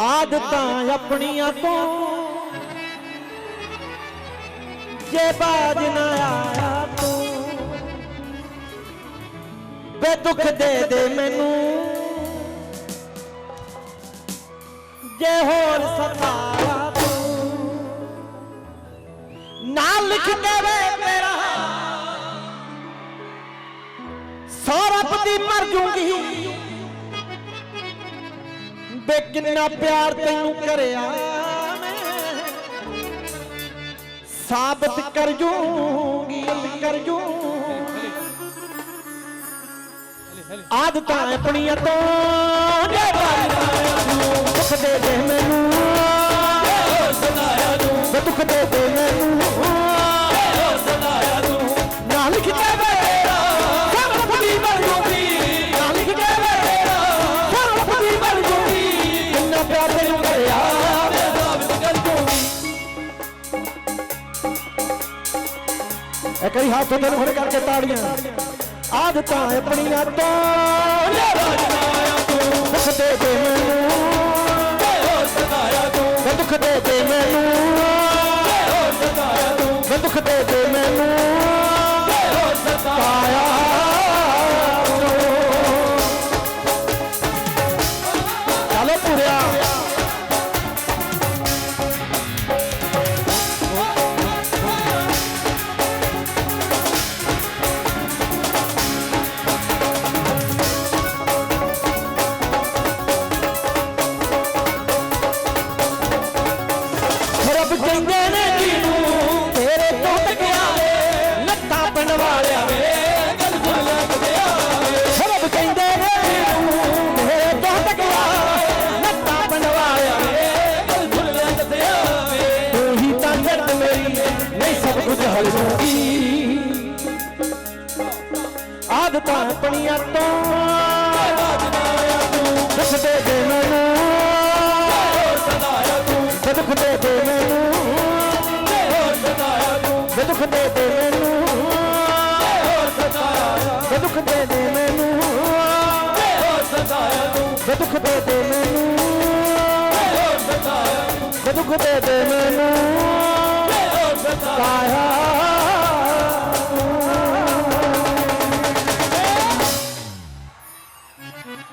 ਆਦਤਾਂ ਆਪਣੀਆਂ ਤੋਂ। ਜੇ ਬਾਜ ਨਾ ਆਇਆ ਤੂੰ ਬੇ ਦੁੱਖ ਦੇ ਦੇ ਮੈਨੂੰ। ਜੇ ਹੋਰ ਸਤਾਇਆ ਤੂੰ, ਨਾ ਲਿਖ ਦੇਵੇ ਮੇਰਾ ਸੌਰਪ ਦੀ ਮਰ ਜੂੰਗੀ। ਬੇ, ਕਿੰਨਾ ਪਿਆਰ ਤੈਨੂੰ ਕਰਿਆ ਮੈਂ। ਸਾਬਤ ਕਰ ਜੂੰਗੀ ਕਰ ਜੂੰ ਆਦਤਾਂ ਆਪਣੀਆਂ ਤੋਂ ਜੇ ਬਾਜ਼ਾਂ ਤੂੰ ਦੁੱਖ ਦੇ ਦੇ ਮੈਨੂੰ ਸੁਣਾਇਆ ਤੂੰ ਦੁੱਖ ਦੇ ਦੇ ਇੱਕ ਵਾਰੀ ਹੱਥ ਉੱਤੇ ਨੂੰ ਕਰਕੇ ਤਾੜੀਆਂ। ਆਦਤਾਂ ਆਪਣੀਆਂ ਤੋਂ ਜੇ ਸੁਣਾਇਆ ਤੂੰ। ਦੁੱਖ ਦੇ ਦੇ ਮੈਨੂੰ। ਹੋਰ ਸੁਣਾਇਆ ਤੂੰ। ਵੇ ਦੁੱਖ ਦੇ ਦੇ ਮੈਨੂੰ। ਹੋਰ ਸੁਣਾਇਆ ਤੂੰ। ਵੇ ਦੁੱਖ ਦੇ ਦੇ ਮੈਨੂੰ। ਰੱਬ ਕਹਿੰਦੇ ਨੇ ਜਿਹਨੂੰ ਤੇਰੇ ਤੋਂ ਤੱਕਿਆ ਲੱਤਾਂ ਬਣਵਾਲਿਆ ਵੇ ਗੱਲ ਸੁਣ ਲੈ ਕਿਦਿਆ ਰੱਬ ਕਹਿੰਦੇ ਨੇ ਜਿਹਨੂੰ ਤੇਰੇ ਤੋਂ ਤੱਕਿਆ ਲੱਤਾਂ ਬਣਵਾਲਿਆ ਵੇ ਗੱਲ ਸੁਣ ਲੈ ਕਿਦਿਆ ਤੂੰ ਹੀ ਤਾਂ ਜੱਟ ਮੇਰੀ ਨਹੀਂ ਸਭ ਕੁਝ ਹਲ ਜੂਗੀ ਆਦਤਾਂ ਆਪਣੀਆਂ ਤੋਂ ਦੁੱਖ ਦੇ ਦੁੱਖ ਦੇ ਦੇ ਮੈਨੂੰ। ਹੋਰ ਸੁਣਾਇਆ ਤੂੰ ਵੇ ਦੁੱਖ ਦੇ ਦੇ ਮੈਨੂੰ। ਹੋਰ ਸੁਣਾਇਆ ਵੇ ਦੁੱਖ ਦੇ ਦੇ ਮੈਨੂੰ। ਹੋਰ ਸੁਣਾਇਆ ਤੂੰ ਵੇ ਦੁੱਖ ਦੇ ਦੇ ਮੈਨੂੰ। ਹੋਰ ਸੁਣਾਇਆ ਵੇ ਦੁੱਖ ਦੇ ਦੇ ਮੈਨੂੰ। ਹੋਰ ਸੁਣਾਇਆ